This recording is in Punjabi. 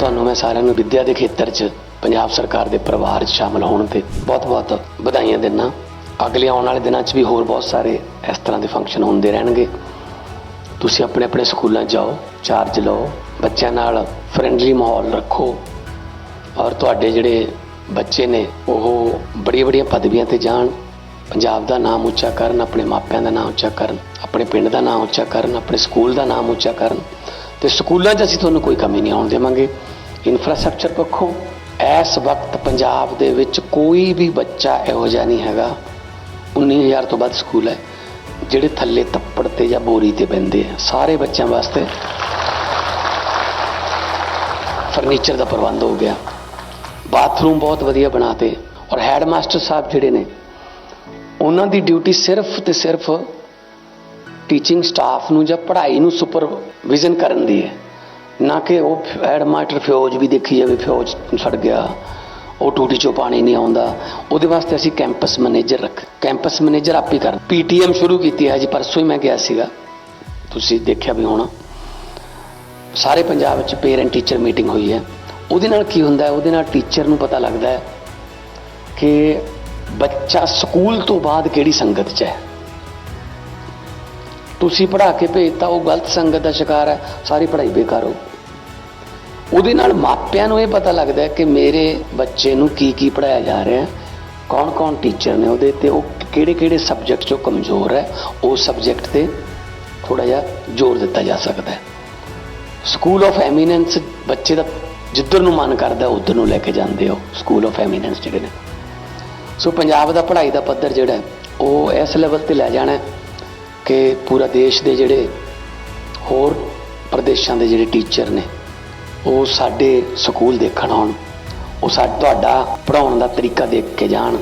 ਤੁਹਾਨੂੰ ਮੈਂ ਸਾਰਿਆਂ ਨੂੰ ਵਿੱਦਿਆ ਦੇ ਖੇਤਰ 'ਚ, ਪੰਜਾਬ ਸਰਕਾਰ ਦੇ ਪਰਿਵਾਰ 'ਚ ਸ਼ਾਮਲ ਹੋਣ ਤੇ ਬਹੁਤ-ਬਹੁਤ ਵਧਾਈਆਂ ਦਿੰਦਾ ਅਗਲੇ ਆਉਣ ਵਾਲੇ ਦਿਨਾਂ 'ਚ ਵੀ ਹੋਰ ਬਹੁਤ ਸਾਰੇ ਇਸ ਤਰ੍ਹਾਂ ਦੇ ਫੰਕਸ਼ਨ ਹੁੰਦੇ ਰਹਿਣਗੇ। ਤੁਸੀਂ ਆਪਣੇ ਆਪਣੇ ਸਕੂਲਾਂ 'ਚ ਜਾਓ ਚਾਰਜ ਲਓ, ਬੱਚਿਆਂ ਨਾਲ ਫਰੈਂਡਲੀ ਮਾਹੌਲ ਰੱਖੋ। ਔਰ ਤੁਹਾਡੇ ਜਿਹੜੇ ਬੱਚੇ ਨੇ, ਉਹ ਬੜੀਆਂ ਬੜੀਆਂ ਪਦਵੀਆਂ ਤੇ ਜਾਣ। ਪੰਜਾਬ ਦਾ ਨਾਮ ਉੱਚਾ ਕਰਨ, ਆਪਣੇ ਮਾਪਿਆਂ ਦਾ ਨਾਮ ਉੱਚਾ ਕਰਨ, ਆਪਣੇ ਪਿੰਡ ਦਾ ਨਾਮ ਉੱਚਾ ਕਰਨ, ਆਪਣੇ ਸਕੂਲ ਦਾ ਨਾਮ ਉੱਚਾ ਕਰਨ। ਤੇ ਸਕੂਲਾਂ 'ਚ ਅਸੀਂ ਤੁਹਾਨੂੰ ਕੋਈ ਕਮੀ ਨਹੀਂ ਆਉਣ ਦੇਵਾਂਗੇ। ਇਨਫਰਾਸਟ੍ਰਕਚਰ ਪੱਖੋਂ ਇਸ ਵਕਤ ਪੰਜਾਬ ਦੇ ਵਿੱਚ ਕੋਈ ਵੀ ਬੱਚਾ ਇਹੋ ਜਿਹਾ ਨਹੀਂ ਹੈਗਾ। 19000 ਤੋਂ ਵੱਧ ਸਕੂਲ ਹੈ, ਜਿਹੜੇ ਥੱਲੇ ਤੱਪੜ ਤੇ ਜਾਂ ਬੋਰੀ ਤੇ ਪੈਂਦੇ ਆ। ਸਾਰੇ ਬੱਚਿਆਂ ਵਾਸਤੇ ਫਰਨੀਚਰ ਦਾ ਪ੍ਰਬੰਧ ਹੋ ਗਿਆ। ਬਾਥਰੂਮ ਬਹੁਤ ਵਧੀਆ ਬਣਾਤੇ। ਔਰ ਹੈਡਮਾਸਟਰ ਸਾਹਿਬ ਜਿਹੜੇ ਨੇ, ਉਹਨਾਂ ਦੀ ਡਿਊਟੀ ਸਿਰਫ ਤੇ ਸਿਰਫ ਟੀਚਿੰਗ ਸਟਾਫ ਨੂੰ ਜਾਂ ਪੜ੍ਹਾਈ ਨੂੰ ਸੁਪਰਵਿਜ਼ਨ ਕਰਨ ਦੀ ਹੈ। ਨਾ ਕਿ ਉਹ ਹੈਡਮਾਸਟਰ ਫਿਓਜ ਵੀ ਦੇਖੀ ਜਾਵੇ ਫਿਓਜ ਸੜ ਗਿਆ, ਉਹ ਟੂਟੀ ਚੋਂ ਪਾਣੀ ਨਹੀਂ ਆਉਂਦਾ। ਉਹਦੇ ਵਾਸਤੇ ਅਸੀਂ ਕੈਂਪਸ ਮੈਨੇਜਰ ਰੱਖ ਕੈਂਪਸ ਮੈਨੇਜਰ ਆਪ ਹੀ ਕਰ। ਪੀਟੀਐਮ ਸ਼ੁਰੂ ਕੀਤੀ ਹੈ ਜੀ ਪਰਸੋਂ ਹੀ ਮੈਂ ਗਿਆ ਸੀਗਾ। ਤੁਸੀਂ ਦੇਖਿਆ ਵੀ ਹੋਣਾ। ਸਾਰੇ ਪੰਜਾਬ ਵਿੱਚ ਪੇਰੈਂਟ ਟੀਚਰ ਮੀਟਿੰਗ ਹੋਈ ਹੈ। ਉਹਦੇ ਨਾਲ ਕੀ ਹੁੰਦਾ ਹੈ? ਉਹਦੇ ਨਾਲ ਟੀਚਰ ਨੂੰ ਪਤਾ ਲੱਗਦਾ ਹੈ ਕਿ ਬੱਚਾ ਸਕੂਲ ਤੋਂ ਬਾਅਦ ਕਿਹੜੀ ਸੰਗਤ 'ਚ ਹੈ। ਤੁਸੀਂ ਪੜ੍ਹਾ ਕੇ ਭੇਜਤਾ, ਉਹ ਗਲਤ ਸੰਗਤ ਦਾ ਸ਼ਿਕਾਰ ਹੈ, ਸਾਰੀ ਪੜ੍ਹਾਈ ਬੇਕਾਰ ਹੋ ਉਹਦੇ ਨਾਲ ਮਾਪਿਆਂ ਨੂੰ ਇਹ ਪਤਾ ਲੱਗਦਾ ਹੈ ਕਿ ਮੇਰੇ ਬੱਚੇ ਨੂੰ ਕੀ ਕੀ ਪੜਾਇਆ ਜਾ ਰਿਹਾ ਹੈ ਕੌਣ ਕੌਣ ਟੀਚਰ ਨੇ ਉਹਦੇ ਤੇ, ਉਹ ਕਿਹੜੇ ਕਿਹੜੇ ਸਬਜੈਕਟ 'ਚੋਂ ਕਮਜ਼ੋਰ ਹੈ ਉਸ ਸਬਜੈਕਟ ਤੇ ਥੋੜਾ ਜਿਹਾ ਜ਼ੋਰ ਦਿੱਤਾ ਜਾ ਸਕਦਾ ਹੈ। ਸਕੂਲ ਆਫ ਐਮੀਨੈਂਸ ਬੱਚੇ ਦਾ ਜਿੱਧਰ ਨੂੰ ਮਨ ਕਰਦਾ, ਉਧਰ ਨੂੰ ਲੈ ਕੇ ਜਾਂਦੇ ਹੋ ਸਕੂਲ ਆਫ ਐਮੀਨੈਂਸ ਜਿਹੜੇ ਨੇ। ਸੋ ਪੰਜਾਬ ਦਾ ਪੜ੍ਹਾਈ ਦਾ ਪੱਧਰ ਜਿਹੜਾ ਉਹ ਇਸ ਲੈਵਲ ਤੇ ਲੈ ਜਾਣਾ ਹੈ। ਕਿ ਪੂਰਾ ਦੇਸ਼ ਦੇ ਜਿਹੜੇ ਹੋਰ ਪ੍ਰਦੇਸ਼ਾਂ ਦੇ ਜਿਹੜੇ ਟੀਚਰ ਨੇ, ਉਹ ਸਾਡੇ ਸਕੂਲ ਦੇਖਣ ਆਉਣ, ਉਹ ਸਾ, ਤੁਹਾਡਾ ਪੜਾਉਣ ਦਾ ਤਰੀਕਾ ਦੇਖ ਕੇ ਜਾਣ